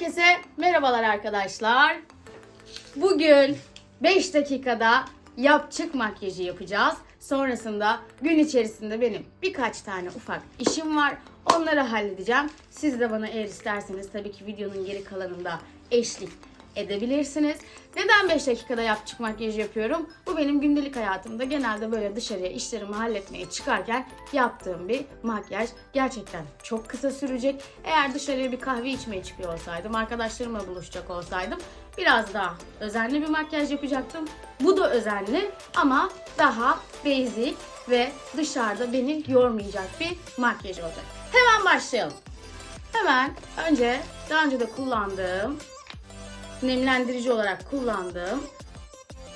Herkese merhabalar arkadaşlar. Bugün 5 dakikada yap çık makyajı yapacağız. Sonrasında gün içerisinde benim birkaç tane ufak işim var. Onları halledeceğim. Siz de bana eğer isterseniz tabii ki videonun geri kalanında eşlik edebilirsiniz. Neden 5 dakikada yap çık makyajı yapıyorum? Bu benim gündelik hayatımda genelde böyle dışarıya işlerimi halletmeye çıkarken yaptığım bir makyaj. Gerçekten çok kısa sürecek. Eğer dışarıya bir kahve içmeye çıkıyor olsaydım, arkadaşlarımla buluşacak olsaydım biraz daha özenli bir makyaj yapacaktım. Bu da özenli ama daha basic ve dışarıda beni yormayacak bir makyaj olacak. Hemen başlayalım. Hemen önce daha önce de kullandığım nemlendirici olarak kullandığım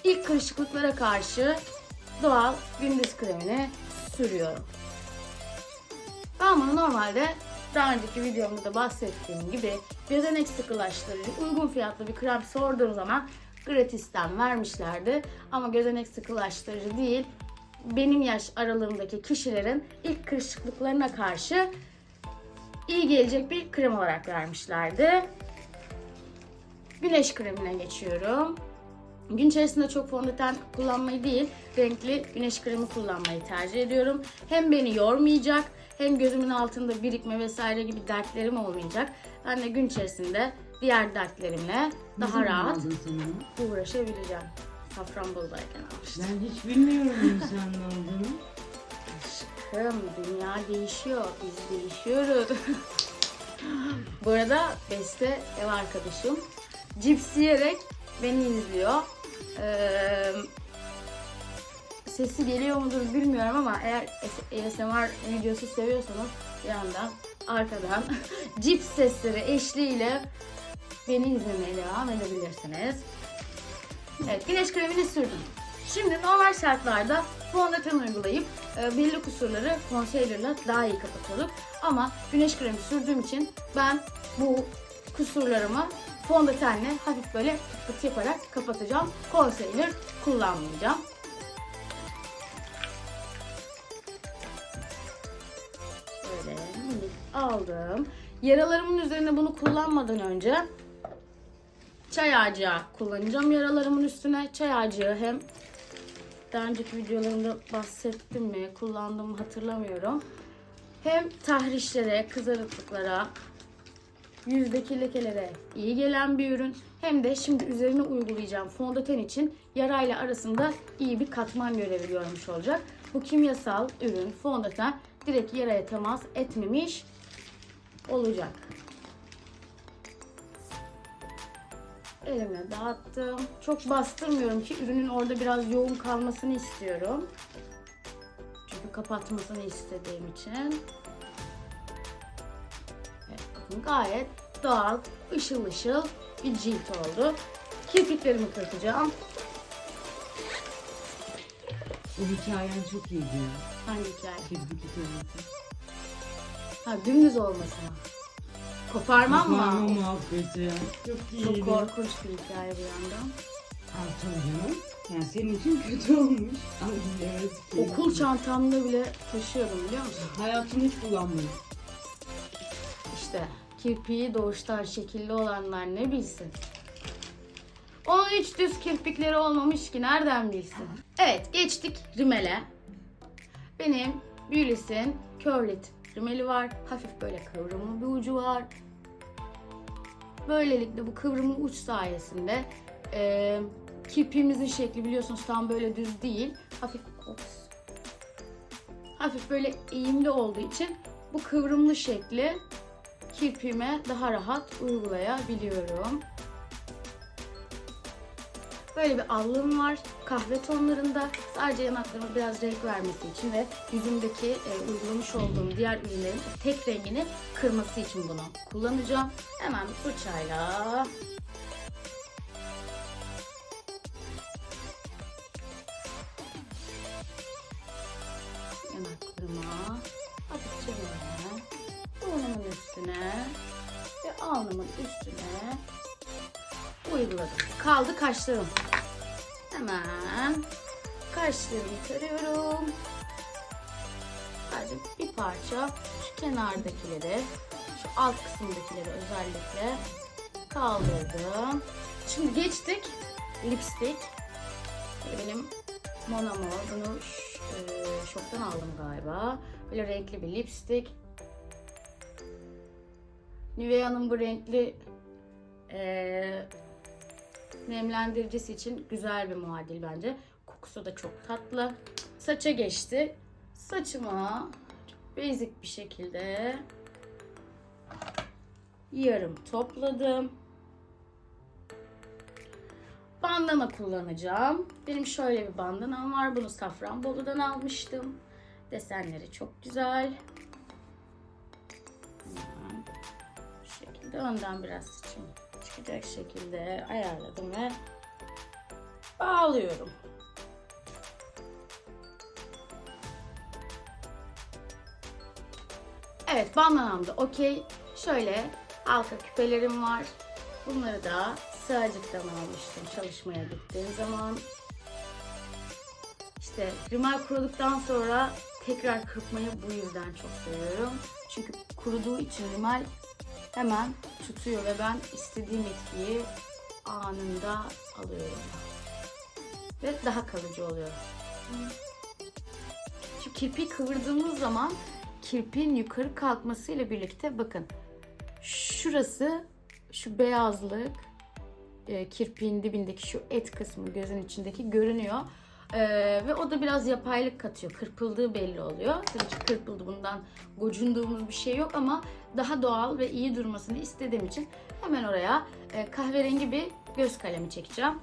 ilk kırışıklıklara karşı doğal gündüz kremini sürüyorum. Ben bunu normalde daha önceki videomda da bahsettiğim gibi gözenek sıkılaştırıcı uygun fiyatlı bir krem sorduğum zaman gratisten vermişlerdi. Ama gözenek sıkılaştırıcı değil benim yaş aralığımdaki kişilerin ilk kırışıklıklarına karşı iyi gelecek bir krem olarak vermişlerdi. Güneş kremine geçiyorum. Gün içerisinde çok fondöten kullanmayı değil, renkli güneş kremi kullanmayı tercih ediyorum. Hem beni yormayacak, hem gözümün altında birikme vesaire gibi dertlerim olmayacak. Ben de gün içerisinde diğer dertlerimle daha zaman rahat uğraşabileceğim. Safranbolu'dayken almıştım. Ben hiç bilmiyorum insanın olduğunu. Aşkım dünya değişiyor, biz değişiyoruz. Bu arada Beste ev arkadaşım. Cips yiyerek beni izliyor. Ee, sesi geliyor mudur bilmiyorum ama eğer ASMR videosu seviyorsanız bir yandan arkadan cips sesleri eşliğiyle beni izlemeye devam edebilirsiniz. Evet, güneş kremini sürdüm. Şimdi normal şartlarda fondöten uygulayıp e, belli kusurları concealer'la daha iyi kapatıyorduk. Ama güneş kremi sürdüğüm için ben bu kusurlarımı fondötenle hafif böyle pıt yaparak kapatacağım. Concealer kullanmayacağım. Böyle aldım. Yaralarımın üzerine bunu kullanmadan önce çay ağacı kullanacağım yaralarımın üstüne. Çay ağacı hem daha önceki videolarımda bahsettim mi, kullandım mı hatırlamıyorum. Hem tahrişlere, kızarıklıklara, yüzdeki lekelere iyi gelen bir ürün. Hem de şimdi üzerine uygulayacağım fondöten için yarayla arasında iyi bir katman görevi görmüş olacak. Bu kimyasal ürün, fondöten direkt yaraya temas etmemiş olacak. Elime dağıttım. Çok bastırmıyorum ki ürünün orada biraz yoğun kalmasını istiyorum. Çünkü kapatmasını istediğim için. Gayet doğal, ışıl ışıl bir cilt oldu. Kirpiklerimi kırpacağım. O hikayen çok iyiydi ya. Hangi hikaye? Kirpik hikayesi. Ha dümdüz olması mı? Koparmam mı? Parmağım muhabbeti ya. Çok iyiydi. Çok korkunç bir hikaye bir yandan. Ha, tabii canım. Yani senin için kötü olmuş. Ama evet. Okul çantamda bile taşıyordum biliyor musun? Hayatımı hiç kullanmadım. İşte kirpiği doğuştan şekilli olanlar ne bilsin. Onun hiç düz kirpikleri olmamış ki nereden bilsin. Evet geçtik rimele. Benim Beulis'in Curlit rimeli var. Hafif böyle kıvrımlı bir ucu var. Böylelikle bu kıvrımlı uç sayesinde e, kirpiğimizin şekli biliyorsunuz tam böyle düz değil. Hafif ops, hafif böyle eğimli olduğu için bu kıvrımlı şekli kirpiğime daha rahat uygulayabiliyorum. Böyle bir allığım var. Kahve tonlarında sadece yanaklarıma biraz renk vermesi için ve yüzümdeki e, uygulamış olduğum diğer ürünlerin tek rengini kırması için bunu kullanacağım. Hemen fırçayla yanaklarıma alnımın üstüne uyguladım. Kaldı kaşlarım. Hemen kaşlarımı tarıyorum. Sadece bir parça şu kenardakileri, şu alt kısımdakileri özellikle Kaldırdım. Şimdi geçtik lipstick. Böyle benim Mon Amour. Bunu e, şoktan aldım galiba. Böyle renkli bir lipstick. Nivea'nın bu renkli e, nemlendiricisi için güzel bir muadil bence. Kokusu da çok tatlı. Saça geçti. Saçıma çok basic bir şekilde yarım topladım. Bandana kullanacağım. Benim şöyle bir bandanam var. Bunu Safranbolu'dan almıştım. Desenleri çok güzel. Şekilde önden biraz saçım çıkacak şekilde ayarladım ve bağlıyorum. Evet bandanam da okey. Şöyle halka küpelerim var. Bunları da Sığacık'tan almıştım çalışmaya gittiğim zaman. İşte rimel kuruduktan sonra tekrar kırpmayı bu yüzden çok seviyorum. Çünkü kuruduğu için rimel hemen tutuyor ve ben istediğim etkiyi anında alıyorum. Ve daha kalıcı oluyor. Şu kirpiği kıvırdığımız zaman kirpiğin yukarı kalkmasıyla birlikte bakın şurası şu beyazlık e, kirpiğin dibindeki şu et kısmı gözün içindeki görünüyor. E, ve o da biraz yapaylık katıyor. Kırpıldığı belli oluyor. Tabii ki kırpıldı bundan gocunduğumuz bir şey yok ama daha doğal ve iyi durmasını istediğim için hemen oraya e, kahverengi bir göz kalemi çekeceğim.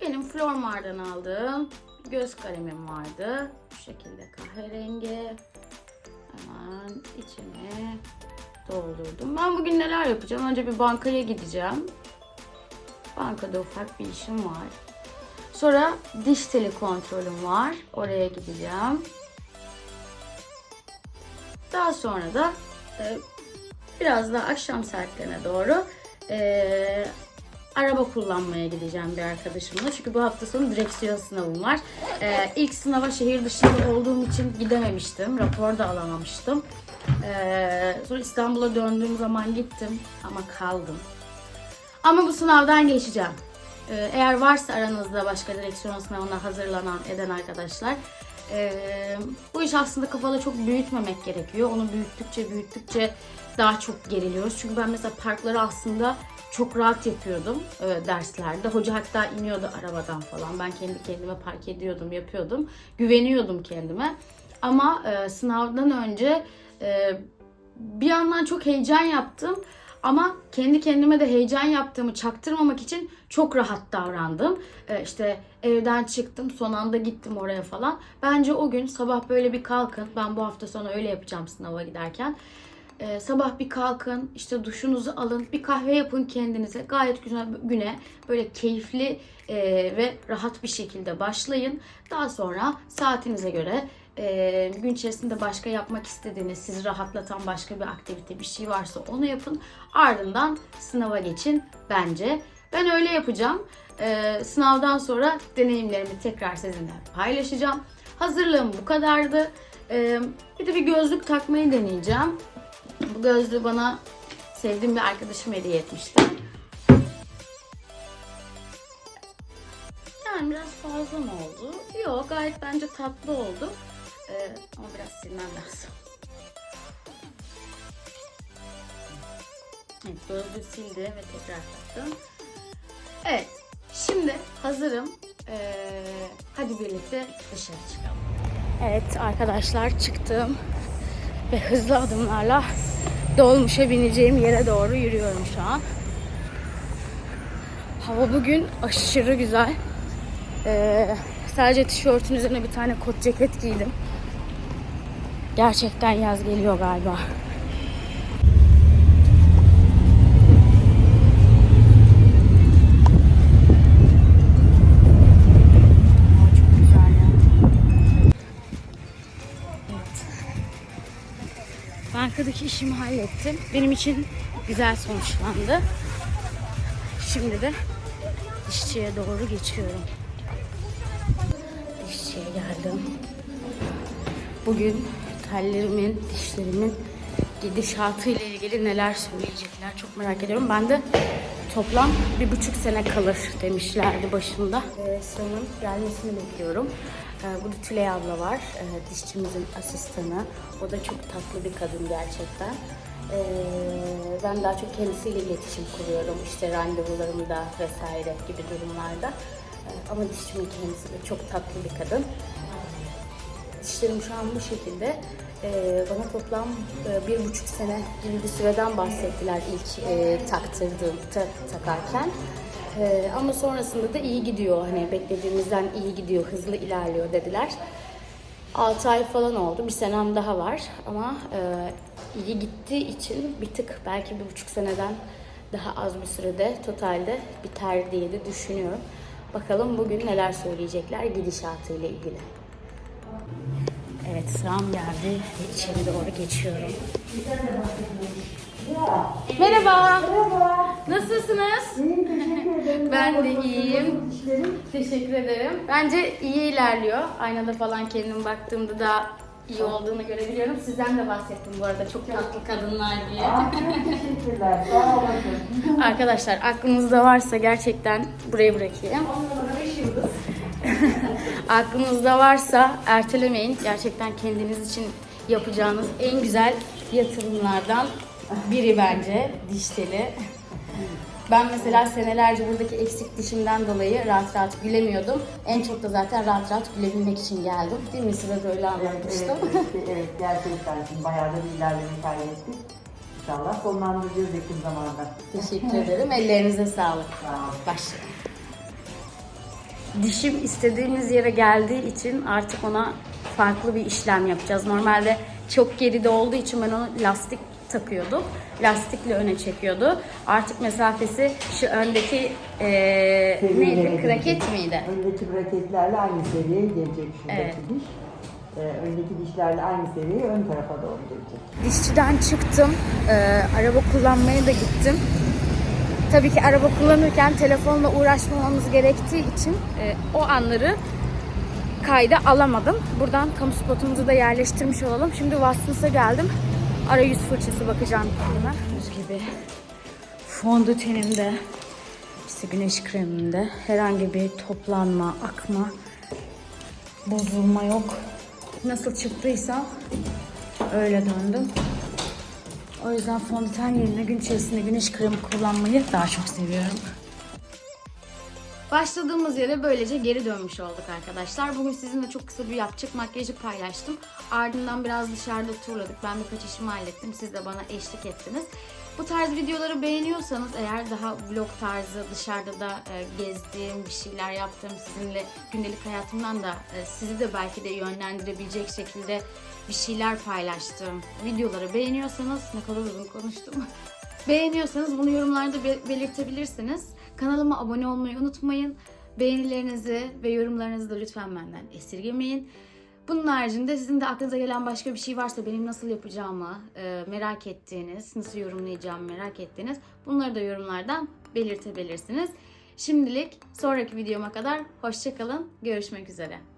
Benim Flormar'dan aldığım göz kalemim vardı. Bu şekilde kahverengi. Hemen içine doldurdum. Ben bugün neler yapacağım? Önce bir bankaya gideceğim. Bankada ufak bir işim var. Sonra diş teli kontrolüm var. Oraya gideceğim. Daha sonra da e, biraz daha akşam saatlerine doğru e, araba kullanmaya gideceğim bir arkadaşımla. Çünkü bu hafta sonu direksiyon sınavım var. E, ilk sınava şehir dışında olduğum için gidememiştim. Rapor da alamamıştım. E, sonra İstanbul'a döndüğüm zaman gittim ama kaldım. Ama bu sınavdan geçeceğim. Ee, Eğer varsa aranızda başka direksiyon sınavına hazırlanan eden arkadaşlar ee, bu iş aslında kafada çok büyütmemek gerekiyor. Onu büyüttükçe büyüttükçe daha çok geriliyoruz. Çünkü ben mesela parkları aslında çok rahat yapıyordum e, derslerde. Hoca hatta iniyordu arabadan falan. Ben kendi kendime park ediyordum, yapıyordum. Güveniyordum kendime. Ama e, sınavdan önce e, bir yandan çok heyecan yaptım. Ama kendi kendime de heyecan yaptığımı çaktırmamak için çok rahat davrandım. Ee, işte evden çıktım, son anda gittim oraya falan. Bence o gün sabah böyle bir kalkın. Ben bu hafta sonu öyle yapacağım sınava giderken. Ee, sabah bir kalkın, işte duşunuzu alın, bir kahve yapın kendinize. Gayet güzel güne böyle keyifli e, ve rahat bir şekilde başlayın. Daha sonra saatinize göre e, gün içerisinde başka yapmak istediğiniz, sizi rahatlatan başka bir aktivite, bir şey varsa onu yapın. Ardından sınava geçin bence. Ben öyle yapacağım. E, sınavdan sonra deneyimlerimi tekrar sizinle paylaşacağım. Hazırlığım bu kadardı. E, bir de bir gözlük takmayı deneyeceğim. Bu gözlüğü bana sevdiğim bir arkadaşım hediye etmişti. Yani biraz fazla mı oldu? Yok gayet bence tatlı oldu. Ee, ama biraz silmem lazım. Evet ve tekrar taktım. Evet şimdi hazırım. Ee, hadi birlikte dışarı çıkalım. Evet arkadaşlar çıktım ve hızlı adımlarla dolmuşa bineceğim yere doğru yürüyorum şu an. Hava bugün aşırı güzel. Ee, sadece tişörtün üzerine bir tane kot ceket giydim. Gerçekten yaz geliyor galiba. Bankadaki işimi hallettim. Benim için güzel sonuçlandı. Şimdi de dişçiye doğru geçiyorum. Dişçiye geldim. Bugün tellerimin, dişlerimin gidişatı ile ilgili neler söyleyecekler çok merak ediyorum. Ben de toplam bir buçuk sene kalır demişlerdi başında. Ee, Sıramın gelmesini bekliyorum. Ee, burada Tülay abla var, ee, dişçimizin asistanı. O da çok tatlı bir kadın gerçekten. Ee, ben daha çok kendisiyle iletişim kuruyorum işte randevularımda vesaire gibi durumlarda. Ee, ama dişçimin kendisi de çok tatlı bir kadın. Dişlerim şu an bu şekilde. Ee, bana toplam e, bir buçuk sene gibi bir süreden bahsettiler ilk e, taktırdığım, ta- takarken. Ee, ama sonrasında da iyi gidiyor. Hani beklediğimizden iyi gidiyor, hızlı ilerliyor dediler. 6 ay falan oldu. Bir senem daha var. Ama e, iyi gittiği için bir tık belki bir buçuk seneden daha az bir sürede totalde biter diye de düşünüyorum. Bakalım bugün neler söyleyecekler gidişatıyla ilgili. Evet sıram geldi ve içeri doğru geçiyorum. Merhaba. Nasılsınız? İyiyim, teşekkür ederim. Ben de iyiyim. Teşekkür ederim. Bence iyi ilerliyor. Aynada falan kendim baktığımda daha iyi olduğunu görebiliyorum. Sizden de bahsettim bu arada çok tatlı kadınlar diye. Aa, teşekkürler. Sağ olasın. Arkadaşlar aklınızda varsa gerçekten buraya bırakayım. Aklınızda varsa ertelemeyin. Gerçekten kendiniz için yapacağınız en güzel yatırımlardan biri bence diş teli. Ben mesela senelerce buradaki eksik dişimden dolayı rahat rahat gülemiyordum. En çok da zaten rahat rahat gülebilmek için geldim. Değil mi? Size de öyle anlatmıştım. Evet, evet, evet, gerçekten şimdi bayağı da bir ilerleme kaydettik. İnşallah sonlandıracağız yakın zamanda. Teşekkür ederim. Ellerinize sağlık. Sağ olun. Başlayalım. Dişim istediğimiz yere geldiği için artık ona farklı bir işlem yapacağız. Normalde çok geride olduğu için ben onu lastik takıyordum. Lastikle öne çekiyordu. Artık mesafesi şu öndeki Seviyelere neydi? Kraket miydi? Öndeki braketlerle aynı seviyeye gelecek şuradaki Evet. diş. Ee, öndeki dişlerle aynı seviyeye ön tarafa doğru gelecek. Dişçiden çıktım. Ee, araba kullanmaya da gittim. Tabii ki araba kullanırken telefonla uğraşmamamız gerektiği için e, o anları kayda alamadım. Buradan kamu spotumuzu da yerleştirmiş olalım. Şimdi Watson's'a geldim. Arayüz fırçası bakacağım kendime. Gördüğünüz gibi fondötenimde, işte güneş kremimde herhangi bir toplanma, akma, bozulma yok. Nasıl çıktıysa öyle döndüm. O yüzden fondöten yerine gün içerisinde güneş kremi kullanmayı daha çok seviyorum. Başladığımız yere böylece geri dönmüş olduk arkadaşlar. Bugün sizinle çok kısa bir yapacak makyajı paylaştım. Ardından biraz dışarıda turladık. Ben birkaç işimi hallettim. Siz de bana eşlik ettiniz. Bu tarz videoları beğeniyorsanız eğer daha vlog tarzı dışarıda da e, gezdiğim, bir şeyler yaptığım, sizinle gündelik hayatımdan da e, sizi de belki de yönlendirebilecek şekilde bir şeyler paylaştığım videoları beğeniyorsanız ne kadar uzun konuştum. Beğeniyorsanız bunu yorumlarda be- belirtebilirsiniz. Kanalıma abone olmayı unutmayın. Beğenilerinizi ve yorumlarınızı da lütfen benden esirgemeyin. Bunun haricinde sizin de aklınıza gelen başka bir şey varsa benim nasıl yapacağımı e, merak ettiğiniz, nasıl yorumlayacağımı merak ettiğiniz bunları da yorumlardan belirtebilirsiniz. Şimdilik sonraki videoma kadar hoşçakalın. Görüşmek üzere.